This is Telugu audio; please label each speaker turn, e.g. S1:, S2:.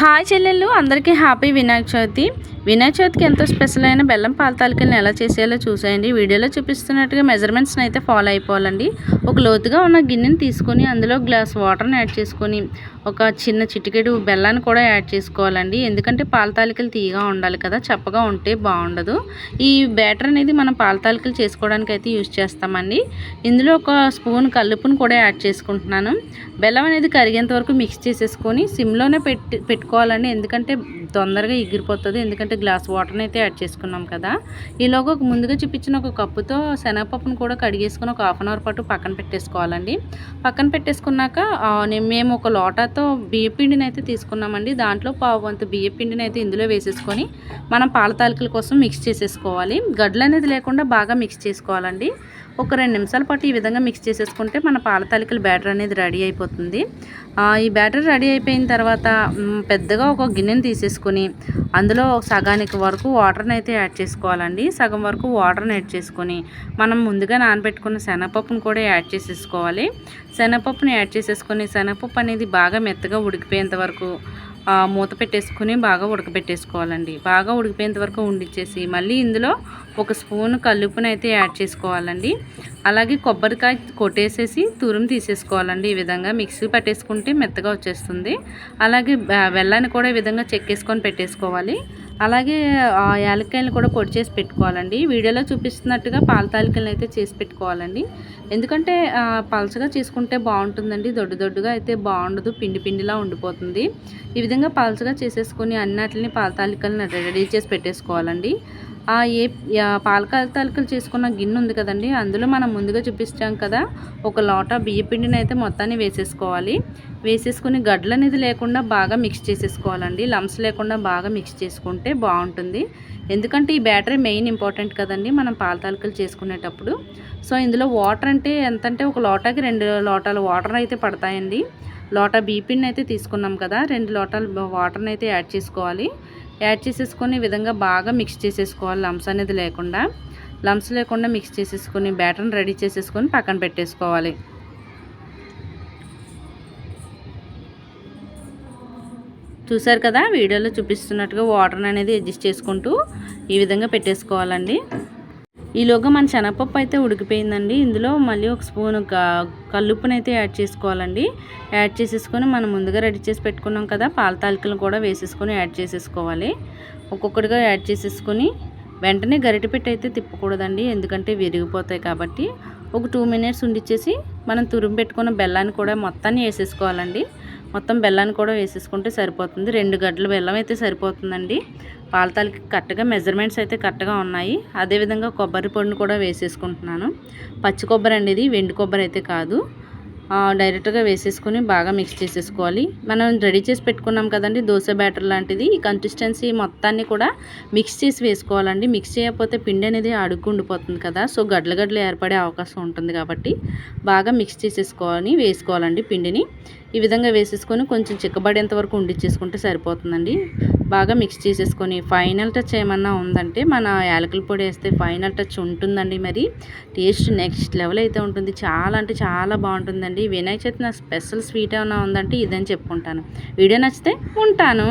S1: హాయ్ చెల్లెళ్ళు అందరికీ హ్యాపీ వినాయక చవితి. వినాయక చవితికి ఎంతో స్పెషల్ అయిన బెల్లం పాలతాలకల్ని ఎలా చేసేయాలో చూసేయండి. వీడియోలో చూపిస్తున్నట్టుగా మెజర్మెంట్స్ని అయితే ఫాలో అయిపోవాలండి. ఒక లోతుగా ఉన్న గిన్నెని తీసుకొని అందులో గ్లాస్ వాటర్ని యాడ్ చేసుకొని ఒక చిన్న చిటికెడు బెల్లాన్ని కూడా యాడ్ చేసుకోవాలండి. ఎందుకంటే పాల తాలికలు తీయగా ఉండాలి కదా చప్పగా ఉంటే బాగుండదు. ఈ బ్యాటర్ అనేది మనం పాల తాలికలు చేసుకోవడానికి అయితే యూజ్ చేస్తామండి. ఇందులో ఒక స్పూన్ కల్లుపును కూడా యాడ్ చేసుకుంటున్నాను. బెల్లం అనేది కరిగేంత వరకు మిక్స్ చేసేసుకొని సిమ్లోనే పెట్టి పెట్టుకోవాలండి. ఎందుకంటే తొందరగా ఎగిరిపోతుంది ఎందుకంటే గ్లాస్ వాటర్ని అయితే యాడ్ చేసుకున్నాం కదా. ఈలోగా ఒక ముందుగా చూపించిన ఒక కప్పుతో శనగపప్పును కూడా కడిగేసుకొని ఒక హాఫ్ అన్ అవర్ పాటు పక్కన పెట్టేసుకోవాలండి. పక్కన పెట్టేసుకున్నాక మేము ఒక లోటాతో బియ్యపిండిని అయితే తీసుకున్నామండి. దాంట్లో పావు వంతు బియ్యపిండిని అయితే ఇందులో వేసేసుకొని మనం పాల తాలికల కోసం మిక్స్ చేసేసుకోవాలి. గడ్డలు అనేది లేకుండా బాగా మిక్స్ చేసుకోవాలండి. ఒక రెండు నిమిషాల పాటు ఈ విధంగా మిక్స్ చేసేసుకుంటే మన పాల తాలికల బ్యాటర్ అనేది రెడీ అయిపోతుంది. ఈ బ్యాటర్ రెడీ అయిపోయిన తర్వాత పెద్దగా ఒక గిన్నెని తీసేసుకొని అందులో సగానికి వరకు వాటర్ని అయితే యాడ్ చేసుకోవాలండి. సగం వరకు వాటర్ని యాడ్ చేసుకొని మనం ముందుగా నానబెట్టుకున్న శనగపప్పును కూడా యాడ్ చేసేసుకోవాలి. శనగపప్పుని యాడ్ చేసేసుకొని శనగపప్పు అనేది బాగా మెత్తగా ఉడికిపోయేంత వరకు మూత పెట్టేసుకుని బాగా ఉడకబెట్టేసుకోవాలండి. బాగా ఉడికిపోయేంత వరకు ఉండిచ్చేసి మళ్ళీ ఇందులో ఒక స్పూన్ కల్లుపుని అయితే యాడ్ చేసుకోవాలండి. అలాగే కొబ్బరికాయ కొట్టేసేసి తురుము తీసేసుకోవాలండి. ఈ విధంగా మిక్సీ పట్టేసుకుంటే మెత్తగా వచ్చేస్తుంది. అలాగే బెల్లాన్ని కూడా ఈ విధంగా చెక్కేసుకొని పెట్టేసుకోవాలి. అలాగే యాలక్కాయలు కూడా పొడి చేసి పెట్టుకోవాలండి. వీడియోలో చూపిస్తున్నట్టుగా పాల తాలికలను అయితే చేసి పెట్టుకోవాలండి. ఎందుకంటే పలచగా చేసుకుంటే బాగుంటుందండి. దొడ్డు దొడ్డుగా అయితే బాగుండదు. పిండి పిండిలా ఉండిపోతుంది. ఈ విధంగా పలచగా చేసేసుకొని అన్నిటిని పాల తాలికలను రెడీ చేసి పెట్టేసుకోవాలండి. ఏ పాలకాల తాలికలు చేసుకున్న గిన్నె ఉంది కదండి అందులో మనం ముందుగా చూపించాం కదా ఒక లోట బియ్యపిండిని అయితే మొత్తాన్ని వేసేసుకోవాలి. వేసేసుకుని గడ్డలు అనేది లేకుండా బాగా మిక్స్ చేసేసుకోవాలండి. లంప్స్ లేకుండా బాగా మిక్స్ చేసుకుంటే బాగుంటుంది. ఎందుకంటే ఈ బ్యాటరీ మెయిన్ ఇంపార్టెంట్ కదండి మనం పాల తాలకలు చేసుకునేటప్పుడు. సో ఇందులో వాటర్ అంటే ఎంత అంటే ఒక లోటాకి రెండు లోటాలు వాటర్ అయితే పడతాయండి. లోటా బీపిండిని అయితే తీసుకున్నాం కదా. రెండు లోటాలు వాటర్ని అయితే యాడ్ చేసుకోవాలి. యాడ్ చేసేసుకొని విధంగా బాగా మిక్స్ చేసేసుకోవాలి. లంప్స్ అనేది లేకుండా. లంప్స్ లేకుండా మిక్స్ చేసేసుకొని బ్యాటర్ని రెడీ చేసేసుకొని పక్కన పెట్టేసుకోవాలి. చూసారు కదా వీడియోలో చూపిస్తున్నట్టుగా వాటర్ అనేది అడ్జస్ట్ చేసుకుంటూ ఈ విధంగా పెట్టేసుకోవాలండి. ఈలోగా మన శనగపప్పు అయితే ఉడికిపోయిందండి. ఇందులో మళ్ళీ ఒక స్పూన్ కల్లుప్పునైతే యాడ్ చేసుకోవాలండి. యాడ్ చేసేసుకొని మనం ముందుగా రెడీ చేసి పెట్టుకున్నాం కదా పాల తాలికలను కూడా వేసేసుకొని యాడ్ చేసేసుకోవాలి. ఒక్కొక్కటిగా యాడ్ చేసేసుకొని వెంటనే గరిటెపెట్టి అయితే తిప్పకూడదండి ఎందుకంటే విరిగిపోతాయి కాబట్టి. ఒక టూ మినిట్స్ ఉండిచ్చేసి మనం తురుము పెట్టుకున్న బెల్లాన్ని కూడా మొత్తాన్ని వేసేసుకోవాలండి. మొత్తం బెల్లాన్ని కూడా వేసేసుకుంటే సరిపోతుంది. రెండు గడ్డలు బెల్లం అయితే సరిపోతుందండి. పాలతాలకి కరెక్ట్గా మెజర్మెంట్స్ అయితే కరెక్ట్గా ఉన్నాయి. అదేవిధంగా కొబ్బరి పొడిని కూడా వేసేసుకుంటున్నాను. పచ్చి కొబ్బరి అండి ఇది వెండి కొబ్బరి అయితే కాదు. డైరెక్ట్గా వేసేసుకొని బాగా మిక్స్ చేసేసుకోవాలి. మనం రెడీ చేసి పెట్టుకున్నాం కదండి దోశ బ్యాటర్ లాంటిది. ఈ కన్సిస్టెన్సీ మొత్తాన్ని కూడా మిక్స్ చేసి వేసుకోవాలండి. మిక్స్ చేయకపోతే పిండి అనేది అడుగు ఉండిపోతుంది కదా. సో గడ్ల గడ్డలు ఏర్పడే అవకాశం ఉంటుంది కాబట్టి బాగా మిక్స్ చేసేసుకోవాలని వేసుకోవాలండి పిండిని. ఈ విధంగా వేసేసుకొని కొంచెం చిక్కబడేంత వరకు ఉండిచ్చేసుకుంటే సరిపోతుందండి. బాగా మిక్స్ చేసేసుకొని ఫైనల్ టచ్ ఏమన్నా ఉందంటే మన యాలకుల పొడి వేస్తే ఫైనల్ టచ్ ఉంటుందండి మరి. టేస్ట్ నెక్స్ట్ లెవెల్ అయితే ఉంటుంది. చాలా అంటే చాలా బాగుంటుందండి. వినాయక చవితి నా స్పెషల్ స్వీట్ ఏమైనా ఉందంటే ఇదని చెప్పుకుంటాను. వీడియో నచ్చితే ఉంటాను.